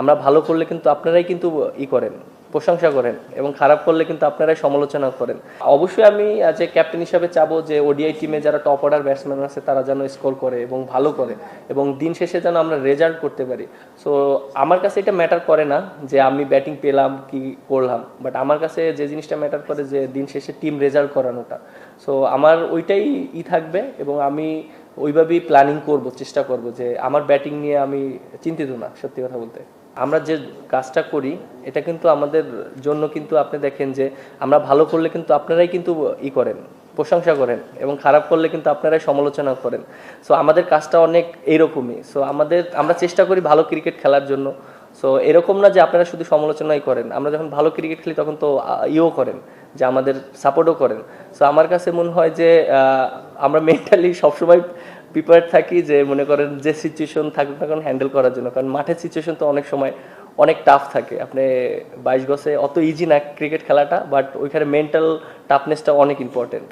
আমরা ভালো করলে কিন্তু আপনারাই কিন্তু ই করেন, প্রশংসা করেন এবং খারাপ করলে কিন্তু আপনারাই সমালোচনা করেন। অবশ্যই আমি এ ক্যাপ্টেন হিসাবে চাবো যে ওডিআই টিমে যারা টপ অর্ডার ব্যাটসম্যান আছে তারা যেন স্কোর করে এবং ভালো করে এবং দিন শেষে যেন আমরা রেজাল্ট করতে পারি। সো আমার কাছে এটা ম্যাটার করে না যে আমি ব্যাটিং পেলাম কি করলাম বাট আমার কাছে যে জিনিসটা ম্যাটার করে যে দিন শেষে টিম রেজাল্ট করানোটা। সো আমার ওইটাই ই থাকবে এবং আমি ওইভাবেই প্ল্যানিং করব, চেষ্টা করব যে আমার ব্যাটিং নিয়ে আমি চিন্তিত না, সত্যি কথা বলতে। আমরা যে কাজটা করি, এটা কিন্তু আমাদের জন্য কিন্তু আপনি দেখেন যে আমরা ভালো করলে কিন্তু আপনারাই কিন্তু ই করেন, প্রশংসা করেন এবং খারাপ করলে কিন্তু আপনারাই সমালোচনা করেন। সো আমাদের কাজটা অনেক এইরকমই। সো আমাদের, আমরা চেষ্টা করি ভালো ক্রিকেট খেলার জন্য। সো এরকম না যে আপনারা শুধু সমালোচনাই করেন। আমরা যখন ভালো ক্রিকেট খেলি তখন তো ইয়েও করেন, যে আমাদের সাপোর্টও করেন। সো আমার কাছে মনে হয় যে আমরা মেন্টালি সবসময় প্রিপেয়ার থাকি যে মনে করেন যে সিচুয়েশন থাকুক না কারণ হ্যান্ডেল করার জন্য। কারণ মাঠের সিচুয়েশন তো অনেক সময় অনেক টাফ থাকে। আপনি বাইশ গছে অত ইজি না ক্রিকেট খেলাটা বাট ওইখানে মেন্টাল টাফনেসটা অনেক ইম্পর্টেন্ট